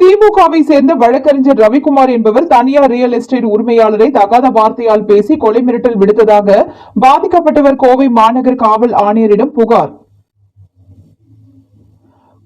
திமுகவை சேர்ந்த வழக்கறிஞர் ரவிக்குமார் என்பவர் தனியார் ரியல் எஸ்டேட் உரிமையாளரை தகாத வார்த்தையால் பேசி கொலை மிரட்டல் விடுத்ததாக பாதிக்கப்பட்டவர் கோவை மாநகர் காவல் ஆணையரிடம் புகார்.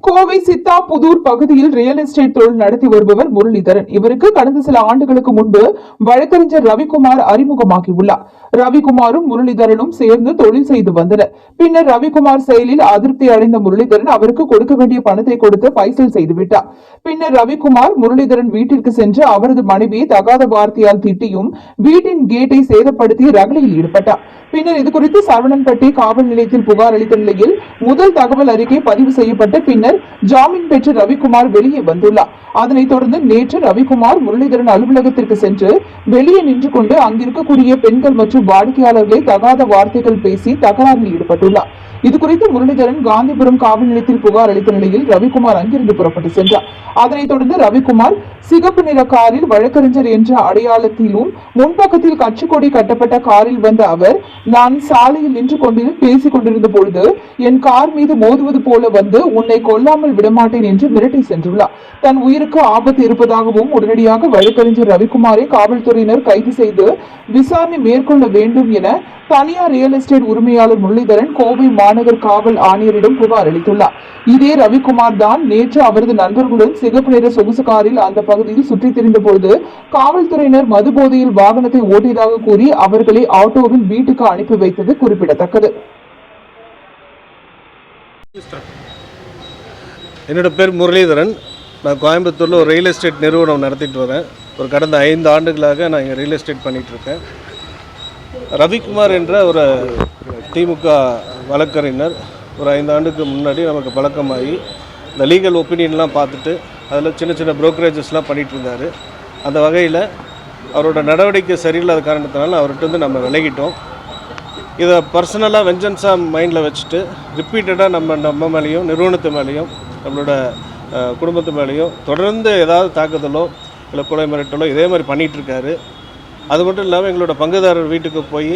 கோவை சித்தாபுதூர் பகுதியில் ரியல் எஸ்டேட் தொழில் நடத்தி வருபவர் முரளிதரன். இவருக்கு கடந்த சில ஆண்டுகளுக்கு முன்பு வழக்கறிஞர் ரவிக்குமார் அறிமுகமாகியுள்ளார். ரவிக்குமாரும் முரளிதரனும் சேர்ந்து தொழில் செய்து வந்தனர். பின்னர் ரவிக்குமார் செயலில் அதிருப்தி அடைந்த முரளிதரன் அவருக்கு கொடுக்க வேண்டிய பணத்தை கொடுத்து பைசல் செய்துவிட்டார் பின்னர் ரவிக்குமார் முரளிதரன் வீட்டிற்கு சென்று அவரது மனைவியை தகாத வார்த்தையால் திட்டியும் வீட்டின் கேட்டை சேதப்படுத்தி ரகளையில் ஈடுபட்டார். பின்னர் இதுகுறித்து சரவணன்பட்டி காவல் நிலையத்தில் புகார் அளித்த நிலையில் முதல் தகவல் அறிக்கை பதிவு செய்யப்பட்டு பின்னர் ஜாமீன் பெற்று ரவிக்குமார் வெளியே வந்துள்ளார். அதனைத் தொடர்ந்து நேற்று ரவிக்குமார் முரளிதரன் அலுவலகத்திற்கு சென்று வெளியே நின்று கொண்டு அங்கிருக்கக்கூடிய பெண்கள் மற்றும் வாடிக்கையாளர்களை தகாத வார்த்தைகள் பேசி தகராறில் ஈடுபட்டுள்ளார். இதுகுறித்து முரளிதரன் காந்திபுரம் காவல் நிலையத்தில் புகார் அளித்த நிலையில் ரவிக்குமார் அங்கிருந்து புறப்பட்டு சென்றார். அதனைத் தொடர்ந்து ரவிக்குமார் சிகப்பு நிற காரில் வழக்கறிஞர் என்ற அடையாளத்திலும் முன்பக்கத்தில் கட்சிக்கொடி கட்டப்பட்ட காரில் வந்த அவர் நான் சாலையில் நின்று கொண்டு பேசிக் கொண்டிருந்த பொழுது என் கார் மீது மோதுவது போல வந்து உன்னை கொல்ல கொல்லாமல் விடமாட்டேன் என்று மிரட்டி சென்றுள்ளார். தன் உயிருக்கு ஆபத்து இருப்பதாகவும் உடனடியாக வழக்கறிஞர் ரவிக்குமாரை காவல்துறையினர் கைது செய்து விசாரணை மேற்கொள்ள வேண்டும் என தனியார் ரியல் எஸ்டேட் உரிமையாளர் முரளிதரன் கோவை மாநகர் காவல் ஆணையரிடம் புகார் அளித்துள்ளார். இதே ரவிக்குமார் தான் நேற்று அவரது நண்பர்களுடன் சிகப்பு நிற சொகுசு காரில் அந்த பகுதியில் சுற்றித் திரிந்த பொழுது காவல்துறையினர் மது போதையில் வாகனத்தை ஓட்டியதாக கூறி அவர்களை ஆட்டோவில் வீட்டுக்கு அனுப்பி வைத்தது குறிப்பிடத்தக்கது. என்னோட பேர் முரளிதரன். நான் கோயம்புத்தூரில் ஒரு ரியல் எஸ்டேட் நிறுவனம் நடத்திட்டு வரேன். ஒரு கடந்த ஐந்து ஆண்டுகளாக நான் இங்கே ரியல் எஸ்டேட் பண்ணிகிட்ருக்கேன் ரவிக்குமார் என்ற ஒரு திமுக வழக்கறிஞர் ஒரு ஐந்து ஆண்டுக்கு முன்னாடி நமக்கு பழக்கமாகி இந்த லீகல் ஒப்பீனியன்லாம் பார்த்துட்டு அதில் சின்ன சின்ன ப்ரோக்கரேஜஸ்லாம் பண்ணிகிட்டு இருந்தார். அந்த வகையில் அவரோட நடவடிக்கை சரியில்லாத காரணத்தினால அவர்கிட்ட வந்து நம்ம விலகிட்டோம். இதை பர்சனலாக வெஞ்சன்ஸாக மைண்டில் வச்சுட்டு ரிப்பீட்டடாக நம்ம நம்ம மேலேயும் நிறுவனத்து மேலேயும் நம்மளோட குடும்பத்து மேலேயும் தொடர்ந்து ஏதாவது தாக்குதலோ இல்லை கொலை மிரட்டலோ இதே மாதிரி பண்ணிகிட்ருக்காரு அது மட்டும் இல்லாமல் எங்களோட பங்குதாரர் வீட்டுக்கு போய்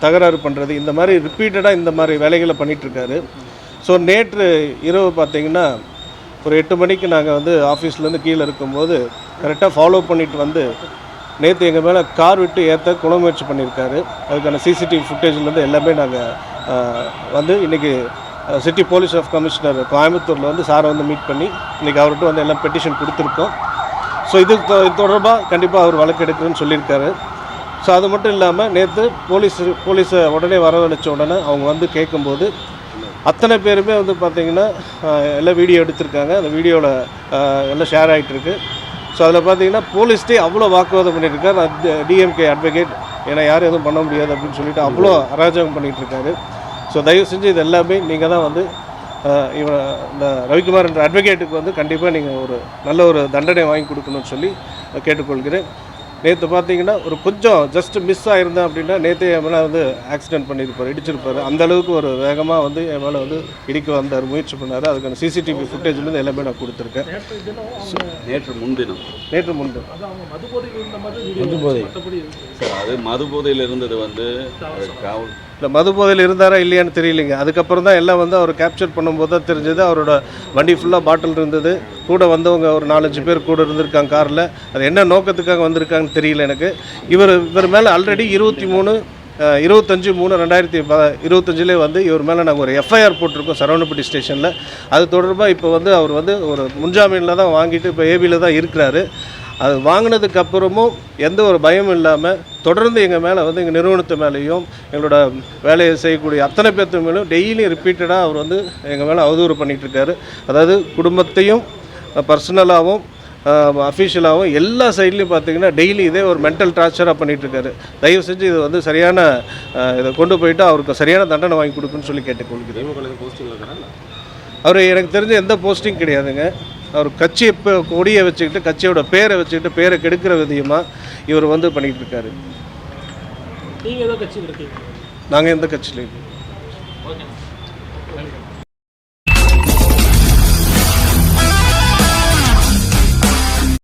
தகராறு பண்ணுறது இந்த மாதிரி ரிப்பீட்டடாக இந்த மாதிரி வேலைகளை பண்ணிகிட்ருக்காரு ஸோ நேற்று இரவு பார்த்தீங்கன்னா ஒரு எட்டு மணிக்கு நாங்கள் வந்து ஆஃபீஸ்லேருந்து கீழே இருக்கும்போது கரெக்டாக ஃபாலோ பண்ணிட்டு வந்து நேற்று எங்கள் மேலே கார் விட்டு ஏற்ற குணமுயற்சி முயற்சி பண்ணியிருக்காரு அதுக்கான சிசிடிவி ஃபுட்டேஜ்லேருந்து எல்லாமே நாங்கள் வந்து இன்றைக்கி சிட்டி போலீஸ் ஆஃப் கமிஷனர் கோயம்புத்தூரில் வந்து சாரை வந்து மீட் பண்ணி இன்றைக்கி அவர்கிட்ட வந்து எல்லாம் பெட்டிஷன் கொடுத்துருக்கோம். ஸோ இது தொ- தொடர்பாக கண்டிப்பாக அவர் வழக்கு எடுக்கிறேன்னு சொல்லியிருக்காரு. ஸோ அது மட்டும் இல்லாமல் நேற்று போலீஸ் போலீஸை உடனே வரவழைச்ச உடனே அவங்க வந்து கேட்கும்போது அத்தனை பேருமே வந்து பார்த்திங்கன்னா எல்லாம் வீடியோ எடுத்திருக்காங்க. அந்த வீடியோவில் எல்லாம் ஷேர் ஆகிட்டு இருக்கு ஸோ அதில் பார்த்தீங்கன்னா போலீஸ்டே அவ்வளோ வாக்குவாதம் பண்ணியிருக்காரு டிஎம்கே அட்வொகேட் ஏன்னா யாரும் எதுவும் பண்ண முடியாது அப்படின்னு சொல்லிட்டு அவ்வளோ அராஜகம் பண்ணிட்டு இருக்காரு ஸோ தயவு செஞ்சு இது எல்லாமே நீங்கள் தான் வந்து இவன் இந்த ரவிக்குமார் என்ற அட்வொகேட்டுக்கு வந்து கண்டிப்பாக நீங்கள் ஒரு நல்ல ஒரு தண்டனை வாங்கி கொடுக்கணும்னு சொல்லி கேட்டுக்கொள்கிறேன். நேற்று பார்த்தீங்கன்னா ஒரு கொஞ்சம் ஜஸ்ட் மிஸ் ஆயிருந்தேன் அப்படின்னா நேற்று என் மேலே வந்து ஆக்சிடென்ட் பண்ணியிருப்பார் இடிச்சிருப்பார். அந்த அளவுக்கு ஒரு வேகமாக வந்து என் மேலே வந்து இடிக்க வந்தார் முயற்சி பண்ணார். அதுக்கான சிசிடிவி ஃபுட்டேஜ்லேருந்து எல்லாமே நான் கொடுத்துருக்கேன். நேற்று முன்தினம். நேற்று முன்பு மது போதை சார் அது மது போதையில் இருந்தது வந்து காவல் இல்லை மது போதையில் இருந்தாரா இல்லையான்னு தெரியலைங்க. அதுக்கப்புறம் தான் எல்லாம் வந்து அவர் கேப்சர் பண்ணும்போது தான் தெரிஞ்சது. அவரோட வண்டி ஃபுல்லாக பாட்டில் இருந்தது. கூட வந்தவங்க ஒரு நாலஞ்சு பேர் கூட இருந்திருக்காங்க காரில். அது என்ன நோக்கத்துக்காக வந்திருக்காங்கன்னு தெரியல எனக்கு. இவர் இவர் மேலே ஆல்ரெடி இருபத்தி மூணு இருபத்தஞ்சு மூணு ரெண்டாயிரத்தி ப இருபத்தஞ்சிலே வந்து இவர் மேலே நாங்கள் ஒரு எஃப்ஐஆர் போட்டிருக்கோம் சரவணப்பட்டி ஸ்டேஷனில் அது தொடர்பாக இப்போ வந்து அவர் வந்து ஒரு முன்ஜாமீனில் தான் வாங்கிட்டு இப்போ ஏபியில் தான் இருக்கிறாரு. அது வாங்கினதுக்கு அப்புறமும் எந்த ஒரு பயமும் இல்லாமல் தொடர்ந்து எங்கள் மேலே வந்து எங்கள் நிறுவனத்து மேலேயும் எங்களோட வேலையை செய்யக்கூடிய அத்தனை பேர்த்து மேலும் டெய்லியும் ரிப்பீட்டடாக அவர் வந்து எங்கள் மேலே அவதூறு பண்ணிகிட்டு இருக்காரு அதாவது குடும்பத்தையும் பர்சனலாகவும் அஃபிஷியலாகவும் எல்லா சைட்லேயும் பார்த்தீங்கன்னா டெய்லி இதே ஒரு மென்டல் டார்ச்சராக பண்ணிகிட்டு இருக்காரு தயவு செஞ்சு இது வந்து சரியான இதை கொண்டு போயிட்டு அவருக்கு சரியான தண்டனை வாங்கி கொடுக்குன்னு சொல்லி கேட்டுக்கொள்கிறேன். அவர் எனக்கு தெரிஞ்ச எந்த போஸ்டிங் கிடையாதுங்க. அவர் கட்சி இப்போ கொடியை வச்சுக்கிட்டு கட்சியோட பேரை வச்சுக்கிட்டு பேரை கெடுக்கிற விதயமாக இவர் வந்து பண்ணிகிட்டு இருக்காரு. நீங்கள் ஏதோ கட்சியில் இருக்கீங்க நாங்கள் எந்த கட்சியிலையும்